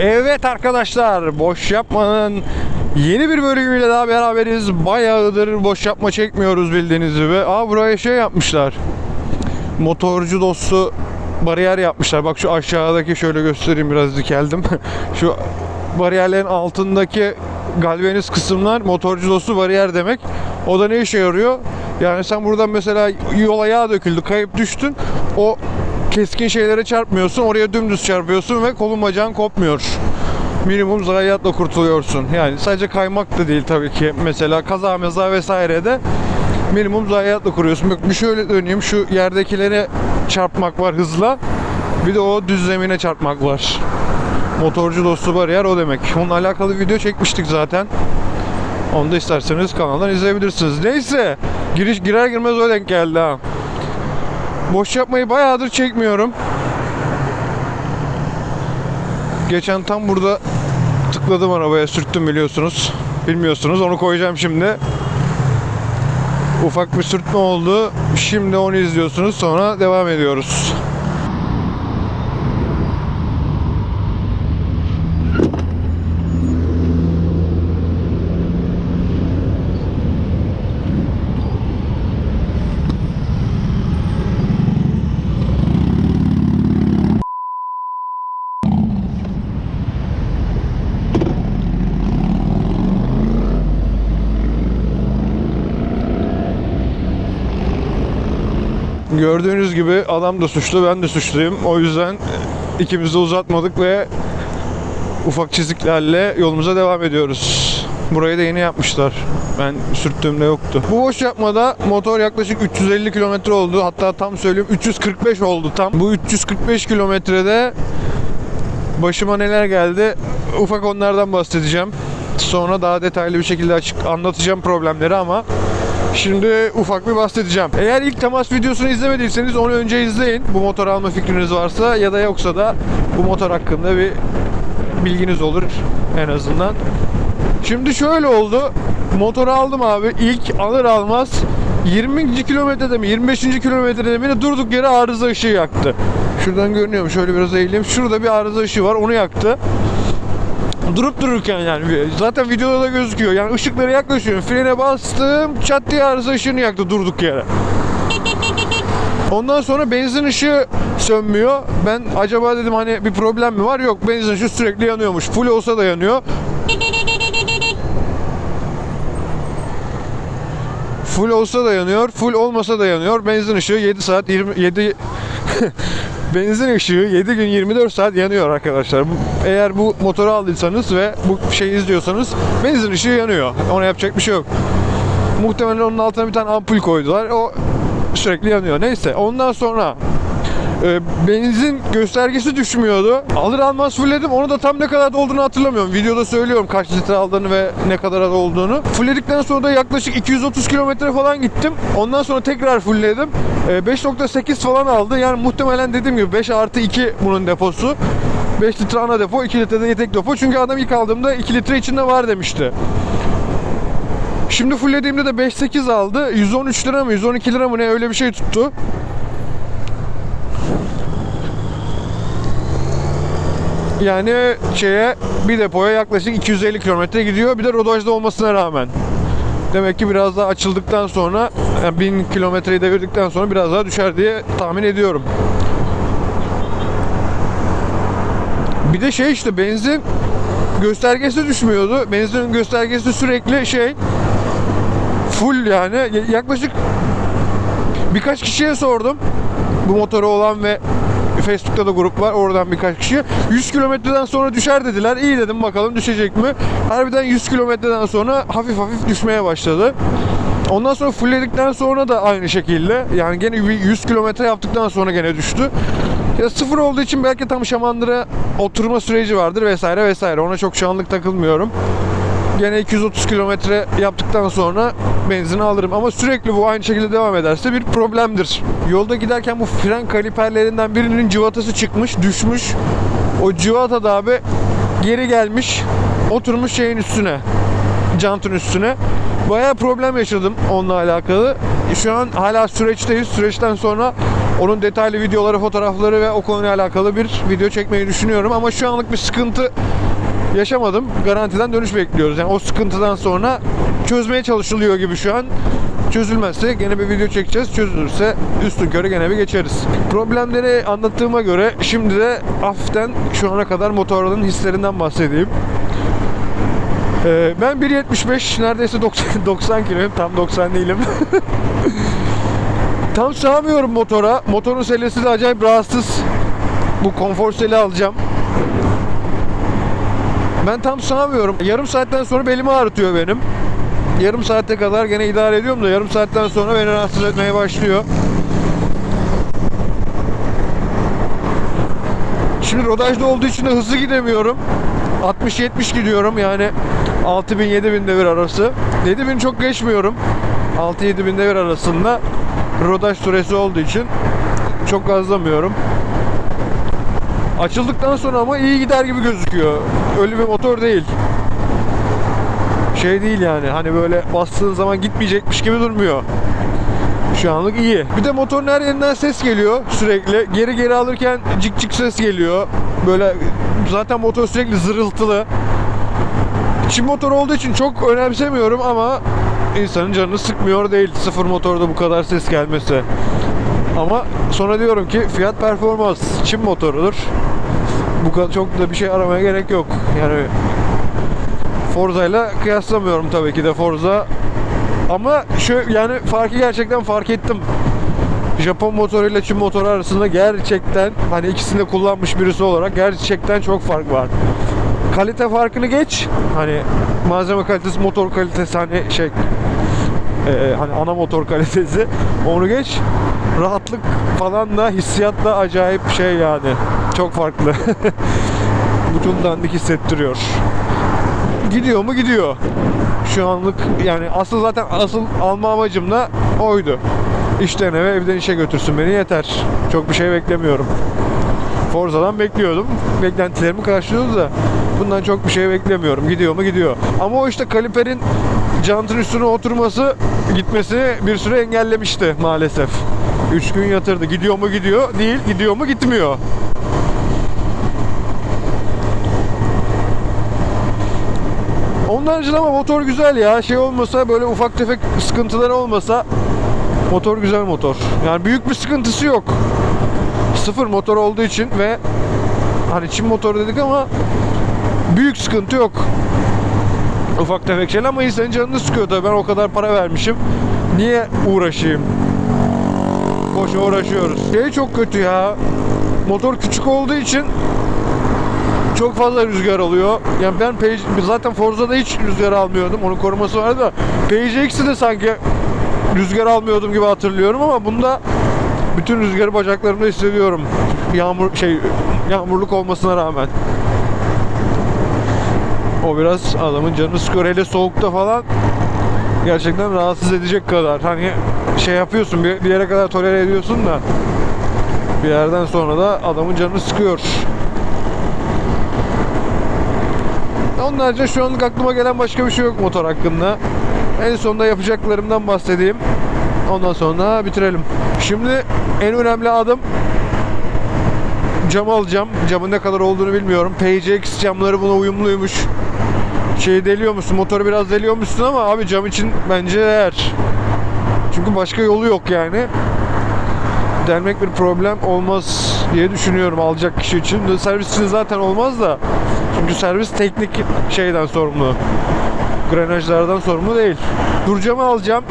Evet arkadaşlar boş yapmanın yeni bir bölümüyle daha beraberiz. Bayağıdır boş yapma çekmiyoruz bildiğiniz gibi. Aa buraya şey yapmışlar. Motorcu dostu bariyer yapmışlar. Bak şu aşağıdaki şöyle göstereyim biraz dikeldim. şu bariyerlerin altındaki galvaniz kısımlar motorcu dostu bariyer demek. O da ne işe yarıyor? Yani sen buradan mesela yola yağ döküldü, kayıp düştün. O keskin şeylere çarpmıyorsun. Oraya dümdüz çarpıyorsun ve kolun bacağın kopmuyor. Minimum zayiatla kurtuluyorsun. Yani sadece kaymak da değil tabii ki. Mesela kaza meza vesaire de minimum zayiatla kuruyorsun. Bak bir şöyle döneyim. Şu yerdekilere çarpmak var hızla. Bir de o düz zemine çarpmak var. Motorcu dostu bariyer o demek. Onunla alakalı video çekmiştik zaten. Onu da isterseniz kanaldan izleyebilirsiniz. Neyse. Giriş girer girmez o denk geldi ha. Boş yapmayı bayağıdır çekmiyorum. Geçen tam burada tıkladım arabaya sürttüm biliyorsunuz. Bilmiyorsunuz onu koyacağım şimdi. Ufak bir sürtme oldu. Şimdi onu izliyorsunuz sonra devam ediyoruz. Gördüğünüz gibi adam da suçlu ben de suçluyum. O yüzden ikimiz de uzatmadık ve ufak çiziklerle yolumuza devam ediyoruz. Burayı da yeni yapmışlar. Ben sürttüğümde yoktu. Bu boş yapmada motor yaklaşık 350 kilometre oldu. Hatta tam söyleyeyim 345 oldu tam. Bu 345 kilometrede başıma neler geldi ufak onlardan bahsedeceğim. Sonra daha detaylı bir şekilde açık anlatacağım problemleri ama Şimdi ufak bir bahsedeceğim. Eğer ilk temas videosunu izlemediyseniz onu önce izleyin. Bu motor alma fikriniz varsa ya da yoksa da bu motor hakkında bir bilginiz olur en azından. Şimdi şöyle oldu. Motoru aldım abi. İlk alır almaz 20. kilometrede mi 25. kilometrede mi durduk yere arıza ışığı yaktı. Şuradan görünüyor mu? Şöyle biraz eğileyim. Şurada bir arıza ışığı var. Onu yaktı durup dururken yani zaten videoda da gözüküyor. Yani ışıklara yaklaşıyorum. Frene bastım. Çat diye arıza ışığını yaktı durduk yere. Ondan sonra benzin ışığı sönmüyor. Ben acaba dedim hani bir problem mi var? Yok benzin ışığı sürekli yanıyormuş. Full olsa da yanıyor. Full olsa da yanıyor, full olmasa da yanıyor. Benzin ışığı 7 saat 20 7 benzin ışığı 7 gün 24 saat yanıyor arkadaşlar. Eğer bu motoru aldıysanız ve bu şeyi izliyorsanız benzin ışığı yanıyor. Ona yapacak bir şey yok. Muhtemelen onun altına bir tane ampul koydular. O sürekli yanıyor. Neyse ondan sonra e, benzin göstergesi düşmüyordu. Alır almaz fullledim. Onu da tam ne kadar olduğunu hatırlamıyorum. Videoda söylüyorum kaç litre aldığını ve ne kadar olduğunu. Fullledikten sonra da yaklaşık 230 kilometre falan gittim. Ondan sonra tekrar fullledim. E, 5.8 falan aldı. Yani muhtemelen dediğim gibi 5 artı 2 bunun deposu. 5 litre ana depo, 2 litre de yedek depo. Çünkü adam ilk aldığımda 2 litre içinde var demişti. Şimdi fulllediğimde de 5.8 aldı. 113 lira mı 112 lira mı ne öyle bir şey tuttu. Yani şeye bir depoya yaklaşık 250 kilometre gidiyor. Bir de rodajda olmasına rağmen. Demek ki biraz daha açıldıktan sonra yani 1000 kilometreyi devirdikten sonra biraz daha düşer diye tahmin ediyorum. Bir de şey işte benzin göstergesi düşmüyordu. Benzinin göstergesi sürekli şey full yani yaklaşık birkaç kişiye sordum. Bu motoru olan ve Facebook'ta da grup var. Oradan birkaç kişi. 100 kilometreden sonra düşer dediler. İyi dedim bakalım düşecek mi? Harbiden 100 kilometreden sonra hafif hafif düşmeye başladı. Ondan sonra fullledikten sonra da aynı şekilde yani gene bir 100 kilometre yaptıktan sonra gene düştü. Ya sıfır olduğu için belki tam şamandıra oturma süreci vardır vesaire vesaire. Ona çok şu anlık takılmıyorum. Gene 230 kilometre yaptıktan sonra benzini alırım. Ama sürekli bu aynı şekilde devam ederse bir problemdir. Yolda giderken bu fren kaliperlerinden birinin cıvatası çıkmış, düşmüş. O cıvata da abi geri gelmiş, oturmuş şeyin üstüne. Jantın üstüne. Bayağı problem yaşadım onunla alakalı. Şu an hala süreçteyiz. Süreçten sonra Onun detaylı videoları, fotoğrafları ve o konuyla alakalı bir video çekmeyi düşünüyorum. Ama şu anlık bir sıkıntı yaşamadım. Garantiden dönüş bekliyoruz. Yani o sıkıntıdan sonra çözmeye çalışılıyor gibi şu an. Çözülmezse gene bir video çekeceğiz. Çözülürse üstün körü gene bir geçeriz. Problemleri anlattığıma göre şimdi de hafiften şu ana kadar motorların hislerinden bahsedeyim. Ee, ben 1.75 neredeyse 90, 90 kiloyum. Tam 90 değilim. Tam sığamıyorum motora. Motorun selesi de acayip rahatsız. Bu konfor seli alacağım. Ben tam sığamıyorum. Yarım saatten sonra belimi ağrıtıyor benim. Yarım saate kadar gene idare ediyorum da yarım saatten sonra beni rahatsız etmeye başlıyor. Şimdi rodajda olduğu için de hızlı gidemiyorum. 60-70 gidiyorum yani 6000-7000 devir arası. 7000 çok geçmiyorum. 6-7000 devir arasında rodaj süresi olduğu için çok gazlamıyorum. Açıldıktan sonra ama iyi gider gibi gözüküyor. Öyle bir motor değil. Şey değil yani hani böyle bastığın zaman gitmeyecekmiş gibi durmuyor. Şu anlık iyi. Bir de motorun her yerinden ses geliyor sürekli. Geri geri alırken cik cik ses geliyor. Böyle zaten motor sürekli zırıltılı. Çin motor olduğu için çok önemsemiyorum ama insanın canını sıkmıyor değil sıfır motorda bu kadar ses gelmesi. Ama sonra diyorum ki fiyat performans Çin motorudur. Bu kadar çok da bir şey aramaya gerek yok. Yani Forza ile kıyaslamıyorum tabii ki de Forza. Ama şu yani farkı gerçekten fark ettim. Japon motoruyla Çin motoru arasında gerçekten hani ikisini de kullanmış birisi olarak gerçekten çok fark var. Kalite farkını geç. Hani malzeme kalitesi, motor kalitesi hani şey e, hani ana motor kalitesi onu geç. Rahatlık falan da hissiyat da acayip şey yani. Çok farklı. Bütün dandik hissettiriyor. Gidiyor mu gidiyor. Şu anlık yani asıl zaten asıl alma amacım da oydu. İşten eve evden işe götürsün beni yeter. Çok bir şey beklemiyorum. Forza'dan bekliyordum. Beklentilerimi karşılıyordu da bundan çok bir şey beklemiyorum. Gidiyor mu gidiyor. Ama o işte kaliperin jantın üstüne oturması gitmesini bir süre engellemişti maalesef. 3 gün yatırdı. Gidiyor mu gidiyor değil, gidiyor mu gitmiyor. Onun haricinde ama motor güzel ya. Şey olmasa böyle ufak tefek sıkıntıları olmasa motor güzel motor. Yani büyük bir sıkıntısı yok. Sıfır motor olduğu için ve hani Çin motoru dedik ama büyük sıkıntı yok. Ufak tefek şeyler ama insanın canını sıkıyor tabii. Ben o kadar para vermişim. Niye uğraşayım? Boşa uğraşıyoruz. Şey çok kötü ya. Motor küçük olduğu için çok fazla rüzgar alıyor. Yani ben Page, zaten Forza'da hiç rüzgar almıyordum. Onun koruması vardı da PCX'i de sanki rüzgar almıyordum gibi hatırlıyorum ama bunda bütün rüzgarı bacaklarımda hissediyorum. Yağmur şey yağmurluk olmasına rağmen. O biraz adamın canını sıkıyor. Hele soğukta falan gerçekten rahatsız edecek kadar. Hani şey yapıyorsun bir, bir yere kadar tolere ediyorsun da bir yerden sonra da adamın canını sıkıyor. Haricinde şu anlık aklıma gelen başka bir şey yok motor hakkında. En sonunda yapacaklarımdan bahsedeyim. Ondan sonra bitirelim. Şimdi en önemli adım cam alacağım. Camın ne kadar olduğunu bilmiyorum. PCX camları buna uyumluymuş. Şey deliyor musun? Motoru biraz deliyor musun ama abi cam için bence değer. Çünkü başka yolu yok yani. Delmek bir problem olmaz diye düşünüyorum alacak kişi için. Servis için zaten olmaz da. Çünkü servis teknik şeyden sorumlu. Grenajlardan sorumlu değil. Durcamı alacağım.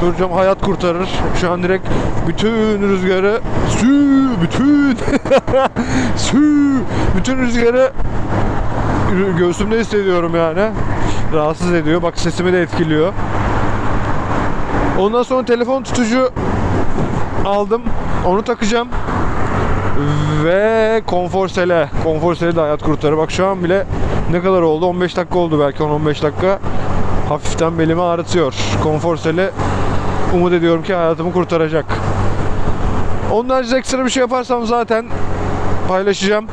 Durcam hayat kurtarır. Şu an direkt bütün rüzgarı sü bütün sü bütün rüzgarı göğsümde hissediyorum yani. Rahatsız ediyor. Bak sesimi de etkiliyor. Ondan sonra telefon tutucu aldım. Onu takacağım. Ve konfor sele. Konfor sele de hayat kurtarır. Bak şu an bile ne kadar oldu? 15 dakika oldu belki 10-15 dakika. Hafiften belimi ağrıtıyor. Konfor sele umut ediyorum ki hayatımı kurtaracak. Onun haricinde ekstra bir şey yaparsam zaten paylaşacağım.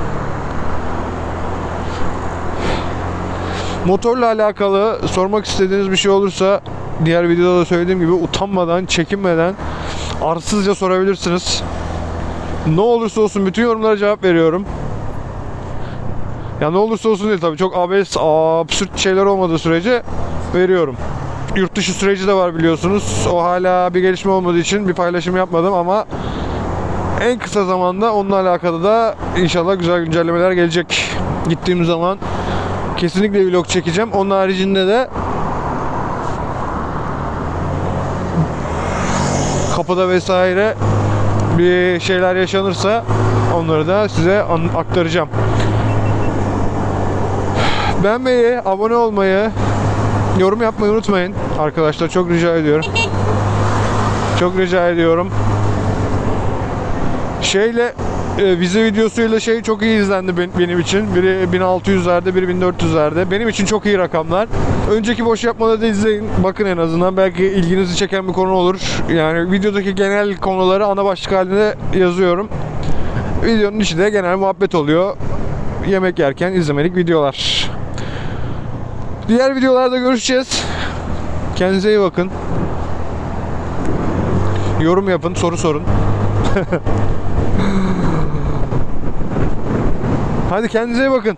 Motorla alakalı sormak istediğiniz bir şey olursa diğer videoda da söylediğim gibi utanmadan, çekinmeden arsızca sorabilirsiniz. Ne olursa olsun bütün yorumlara cevap veriyorum. Ya ne olursa olsun değil tabii çok abes, absürt şeyler olmadığı sürece veriyorum. Yurt dışı süreci de var biliyorsunuz. O hala bir gelişme olmadığı için bir paylaşım yapmadım ama en kısa zamanda onunla alakalı da inşallah güzel güncellemeler gelecek. Gittiğim zaman kesinlikle vlog çekeceğim. Onun haricinde de kapıda vesaire bir şeyler yaşanırsa onları da size aktaracağım. Beğenmeyi, abone olmayı, yorum yapmayı unutmayın. Arkadaşlar çok rica ediyorum. Çok rica ediyorum. Şeyle e, vize videosuyla şey çok iyi izlendi ben- benim için. Biri 1600'lerde, biri 1400'lerde. Benim için çok iyi rakamlar. Önceki boş yapmaları da izleyin. Bakın en azından belki ilginizi çeken bir konu olur. Yani videodaki genel konuları ana başlık halinde yazıyorum. Videonun içi de genel muhabbet oluyor. Yemek yerken izlemelik videolar. Diğer videolarda görüşeceğiz. Kendinize iyi bakın. Yorum yapın, soru sorun. Hadi kendinize iyi bakın.